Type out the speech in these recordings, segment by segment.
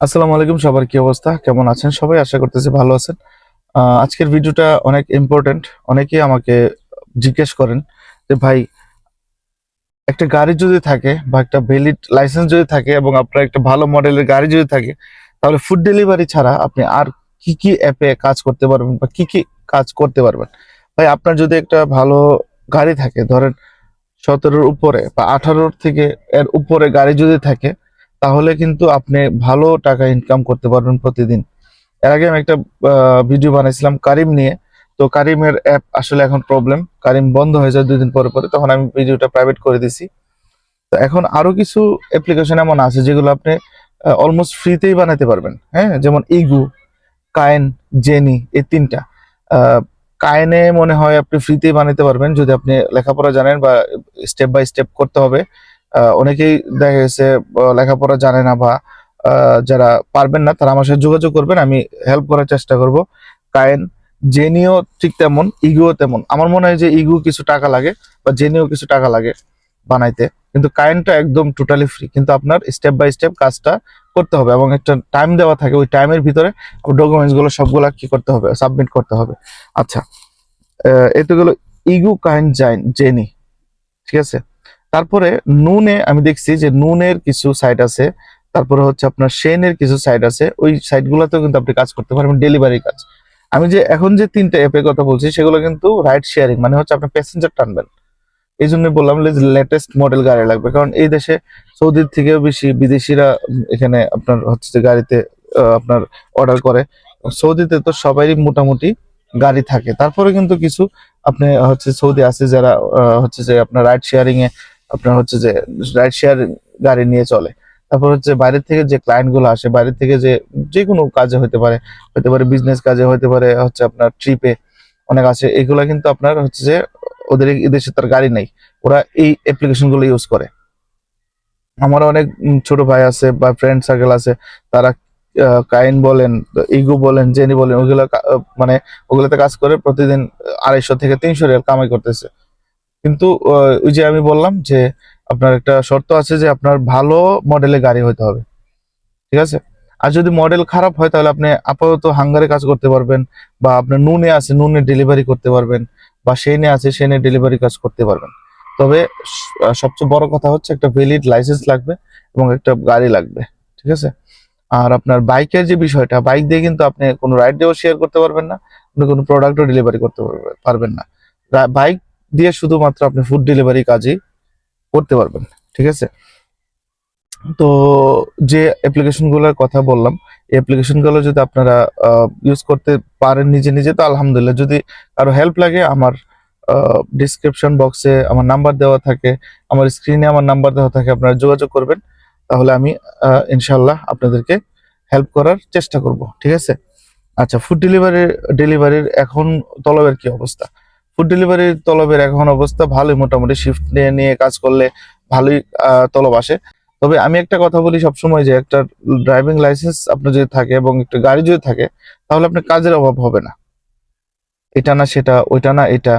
আসসালামু আলাইকুম, সবার কি অবস্থা? কেমন আছেন সবাই? আশা করতেছি ভালো আছেন। আজকের ভিডিওটা অনেক ইম্পর্টেন্ট অনেকেই আমাকে জিজ্ঞেস করেন যে, ভাই, একটা গাড়ি যদি থাকে বা একটা ভ্যালিড লাইসেন্স যদি থাকে এবং আপনার একটা ভালো মডেলের গাড়ি যদি থাকে, তাহলে ফুড ডেলিভারি ছাড়া আপনি আর কি কি অ্যাপে কাজ করতে পারবেন বা কি কি কাজ করতে পারবেন? ভাই, আপনার যদি একটা ভালো গাড়ি থাকে, ধরেন সতেরোর উপরে বা আঠারোর থেকে এর উপরে গাড়ি যদি থাকে তাহলে কিন্তু আপনি ভালো টাকা ইনকাম করতে পারবেন প্রতিদিন। এর আগে আমি একটা ভিডিও বানাইছিলাম কারিম নিয়ে। তো কারিমের অ্যাপ আসলে এখন প্রবলেম কারিম বন্ধ হয়ে যায় দুই দিন পরে পরে, তখন আমি ভিডিওটা প্রাইভেট করে দিছি। তো এখন আরও কিছু অ্যাপ্লিকেশন এমন আছে যেগুলো আপনি অলমোস্ট ফ্রিতেই বানাতে পারবেন। হ্যাঁ যেমন ইগু কায়েন জেনি এই তিনটা। কায়েনে মনে হয় আপনি ফ্রিতেই বানাতে পারবেন, যদি আপনি লেখাপড়া জানেন বা স্টেপ বাই স্টেপ করতে হবে। অনেকেই দেখা গেছে লেখাপড়া জানে না বা যারা পারবেন না তারা আমার সাথে যোগাযোগ করবেন আমি হেল্প করার চেষ্টা করব। কায়েন জেনিও ঠিক তেমন ইগুও তেমন। আমার মনে হয় যে ইগু কিছু টাকা লাগে বা জেনিও কিছু টাকা লাগে বানাইতে। কিন্তু কায়েনটা একদম টোটালি ফ্রি কিন্তু আপনার স্টেপ বাই স্টেপ কাজটা করতে হবে এবং একটা টাইম দেওয়া থাকে ওই টাইমের ভিতরে ডকুমেন্টসগুলো সবগুলা কি করতে হবে সাবমিট করতে হবে। আচ্ছা আহ, এ গেলো ইগু কাইন জেনি ঠিক আছে? তারপরে নুনে আমি দেখছি যে নুনের কিছু সাইট আছে, তারপরে হচ্ছে আপনার শেনের কিছু সাইট আছে, ওই সাইট গুলোতেও কিন্তু আপনি কাজ করতে পারবেন ডেলিভারি কাজ। আমি যে এখন যে তিনটা অ্যাপের কথা বলছি, সেগুলো কিন্তু রাইড শেয়ারিং মানে হচ্ছে আপনি প্যাসেঞ্জার টানবেন। এই জন্য বললাম লেটেস্ট মডেল গাড়ি লাগবে, কারণ এই দেশে সৌদির থেকেও বেশি বিদেশিরা এখানে আপনার হচ্ছে যে গাড়িতে আপনার অর্ডার করে। সৌদিতে তো সবারই মোটামুটি গাড়ি থাকে। তারপরে কিন্তু কিছু আপনি হচ্ছে সৌদি আছে যারা হচ্ছে যে আপনার রাইড শেয়ারিং এ আপনার হচ্ছে যে রাইড শেয়ার গাড়ি নিয়ে চলে। তারপর হচ্ছে বাইরের থেকে যে ক্লায়েন্টগুলো আসে বাইরে থেকে যে যে কোনো কাজে হতে পারে হতে পারে বিজনেস কাজে হতে পারে হচ্ছে আপনার ট্রিপে অনেক আছে, এগুলা কিন্তু আপনার হচ্ছে যে ওদের এই দেশে তার গাড়ি নেই। ওরা এই অ্যাপ্লিকেশনগুলো ইউজ করে। আমার অনেক ছোট ভাই আছে বা ফ্রেন্ড সার্কেল আছে, তারা কাইন বলেন, ইগু বলেন, জেনি বলেন, ওগুলো মানে ওগুলোতে কাজ করে প্রতিদিন আড়াইশো থেকে তিনশো রিয়াল কামাই করতেছে। কিন্তু ওই যে আমি বললাম যে আপনার একটা শর্ত আছে যে আপনার ভালো মডেলের গাড়ি হতে হবে। ঠিক আছে? আর যদি মডেল খারাপ হয় তাহলে আপনি আপাতত হাঙ্গারে কাজ করতে পারবেন বা আপনার নুনে আছে, নুনে ডেলিভারি করতে পারবেন বা সেনে আছে, সেনে ডেলিভারি কাজ করতে পারবেন। তবে সবচেয়ে বড় কথা হচ্ছে একটা ভ্যালিড লাইসেন্স লাগবে এবং একটা গাড়ি লাগবে। ঠিক আছে? আর আপনার বাইকের যে বিষয়টা বাইক দিয়ে কিন্তু আপনি কোনো রাইড দিয়েও শেয়ার করতে পারবেন না আপনি কোনো প্রোডাক্টও ডেলিভারি করতে পারবে- পারবেন না। বাইক দিয়ে শুধুমাত্র আপনি ফুড ডেলিভারি কাজই করতে পারবেন, ঠিক আছে? তো যে অ্যাপ্লিকেশনগুলোর কথা বললাম, এই অ্যাপ্লিকেশনগুলো যদি আপনারা ইউজ করতে পারেন নিজে নিজে, তো আলহামদুলিল্লাহ। যদি কারও হেল্প লাগে, আমার ডিসক্রিপশন বক্সে আমার নাম্বার দেওয়া থাকে, আমার স্ক্রিনে আমার নাম্বার দেওয়া থাকে, আপনারা যোগাযোগ করবেন। তাহলে আমি ইনশাল্লাহ আপনাদেরকে হেল্প করার চেষ্টা করব, ঠিক আছে? আচ্ছা ফুড ডেলিভারি ডেলিভারির এখন তলবের কি অবস্থা? ফুড ডেলিভারির তলবের এখন অবস্থা ভালোই মোটামুটি শিফট নিয়ে নিয়ে কাজ করলে ভালোই তলব আসে। তবে আমি একটা কথা বলি সবসময় যে একটা ড্রাইভিং লাইসেন্স আপনার যদি থাকে এবং একটা গাড়ি যদি থাকে, তাহলে আপনার কাজের অভাব হবে না। এটা না, সেটা, ওইটা না, এটা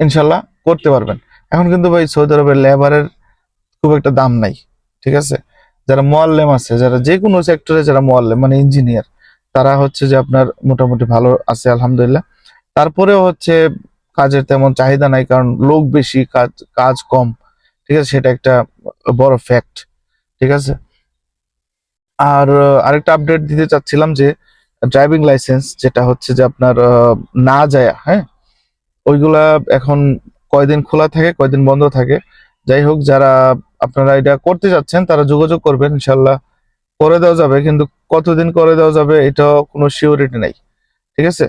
ইনশাল্লাহ করতে পারবেন। এখন কিন্তু ভাই সৌদি আরবের লেবারের খুব একটা দাম নাই, ঠিক আছে? যারা মোয়াল্লেম আছে, যারা যে কোনো সেক্টরে যারা মোয়াল্লেম মানে ইঞ্জিনিয়ার তারা হচ্ছে যে আপনার মোটামুটি ভালো আছে, আলহামদুলিল্লাহ। তারপরেও হচ্ছে কাজের তেমন চাহিদা নাই, কারণ লোক বেশি, কাজ কাজ কম। ঠিক আছে, সেটা একটা বড় ফ্যাক্ট ঠিক আছে? আর আরেকটা আপডেট দিতে চাচ্ছিলাম যে ড্রাইভিং লাইসেন্স যেটা হচ্ছে যে আপনার না যায় হ্যাঁ? ওইগুলা এখন কয়দিন খোলা থাকে, কয়দিন বন্ধ থাকে। যাই হোক, যারা আপনারা এটা করতে যাচ্ছেন তারা যোগাযোগ করবেন ইনশাল্লাহ করে দেওয়া যাবে, কিন্তু কতদিন করে দেওয়া যাবে এটা কোনো সিওরিটি নাই। ঠিক আছে?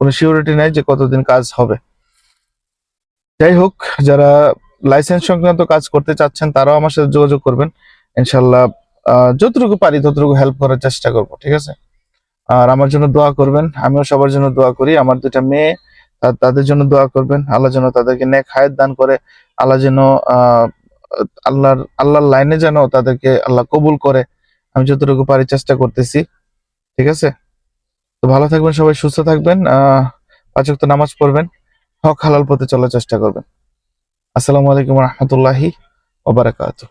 কোনো সিওরিটি নাই যে কতদিন কাজ হবে। যাই হোক যারা লাইসেন্স সংক্রান্ত কাজ করতে চাচ্ছেন, তারাও আমার সাথে যোগাযোগ করবেন। ইনশাল্লাহ যতটুকু পারি ততটুকু হেল্প করার চেষ্টা করব, ঠিক আছে? আর আমার জন্য দোয়া করবেন। আমিও সবার জন্য দোয়া করি। আমার দুটা মেয়ে তাদের জন্য দোয়া করবেন। আল্লাহ যেন তাদেরকে নেক হায়াত দান করে। আল্লাহ যেন আল্লাহর আল্লাহর লাইনে যেন তাদেরকে আল্লাহ কবুল করে। আমি যতটুকু পারি চেষ্টা করতেছি, ঠিক আছে? তো ভালো থাকবেন সবাই, সুস্থ থাকবেন। আহ, পাঁচ ওয়াক্ত নামাজ পড়বেন। হক হালাল পথে চলার চেষ্টা করবেন। আসসালামু আলাইকুম রহমতুল্লাহি ওবারাকাতুহ